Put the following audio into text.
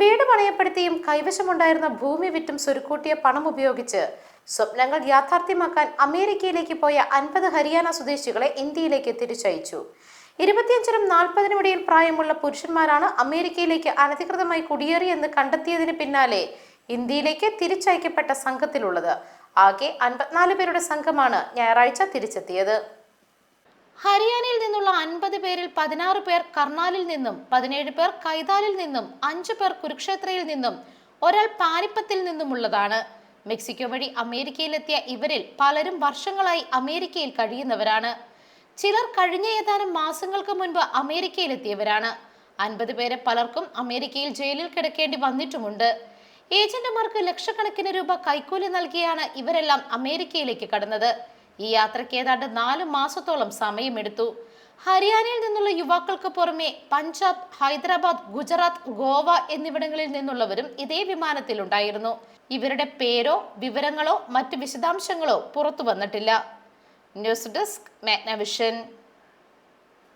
വീട് പണയപ്പെടുത്തിയും കൈവശമുണ്ടായിരുന്ന ഭൂമി വിറ്റും സ്വരുക്കൂട്ടിയ പണം ഉപയോഗിച്ച് സ്വപ്നങ്ങൾ യാഥാർത്ഥ്യമാക്കാൻ അമേരിക്കയിലേക്ക് പോയ അൻപത് ഹരിയാന സ്വദേശികളെ ഇന്ത്യയിലേക്ക് തിരിച്ചയച്ചു. ഇരുപത്തിയഞ്ചിനും നാൽപ്പതിനും ഇടയിൽ പ്രായമുള്ള പുരുഷന്മാരാണ് അമേരിക്കയിലേക്ക് അനധികൃതമായി കുടിയേറിയെന്ന് കണ്ടെത്തിയതിന് പിന്നാലെ ഇന്ത്യയിലേക്ക് തിരിച്ചയക്കപ്പെട്ട സംഘത്തിലുള്ളത്. ആകെ അൻപത്തിനാല് പേരുടെ സംഘമാണ് ഞായറാഴ്ച തിരിച്ചെത്തിയത്. ഹരിയാനയിൽ നിന്നുള്ള അൻപത് പേരിൽ പതിനാറ് പേർ കർണാലിൽ നിന്നും പതിനേഴ് പേർ കൈതാലിൽ നിന്നും അഞ്ചു പേർ കുരുക്ഷേത്രയിൽ നിന്നും ഒരാൾ പാനിപ്പത്തിൽ നിന്നുമുള്ളതാണ്. മെക്സിക്കോ വഴി അമേരിക്കയിലെത്തിയ ഇവരിൽ പലരും വർഷങ്ങളായി അമേരിക്കയിൽ കഴിയുന്നവരാണ്. ചിലർ കഴിഞ്ഞ ഏതാനും മാസങ്ങൾക്ക് മുൻപ് അമേരിക്കയിലെത്തിയവരാണ്. അൻപത് പേരെ പലർക്കും അമേരിക്കയിൽ ജയിലിൽ കിടക്കേണ്ടി വന്നിട്ടുമുണ്ട്. ഏജന്റുമാർക്ക് ലക്ഷക്കണക്കിന് രൂപ കൈക്കൂലി നൽകിയാണ് ഇവരെല്ലാം അമേരിക്കയിലേക്ക് കടന്നത്. ഈ യാത്രയ്ക്ക് ഏതാണ്ട് നാല് മാസത്തോളം സമയമെടുത്തു. ഹരിയാനയിൽ നിന്നുള്ള യുവാക്കൾക്ക് പുറമെ പഞ്ചാബ് ഹൈദരാബാദ് ഗുജറാത്ത് ഗോവ എന്നിവിടങ്ങളിൽ നിന്നുള്ളവരും ഇതേ വിമാനത്തിലുണ്ടായിരുന്നു. ഇവരുടെ പേരോ വിവരങ്ങളോ മറ്റ് വിശദാംശങ്ങളോ പുറത്തു വന്നിട്ടില്ല. News desk Magnavision.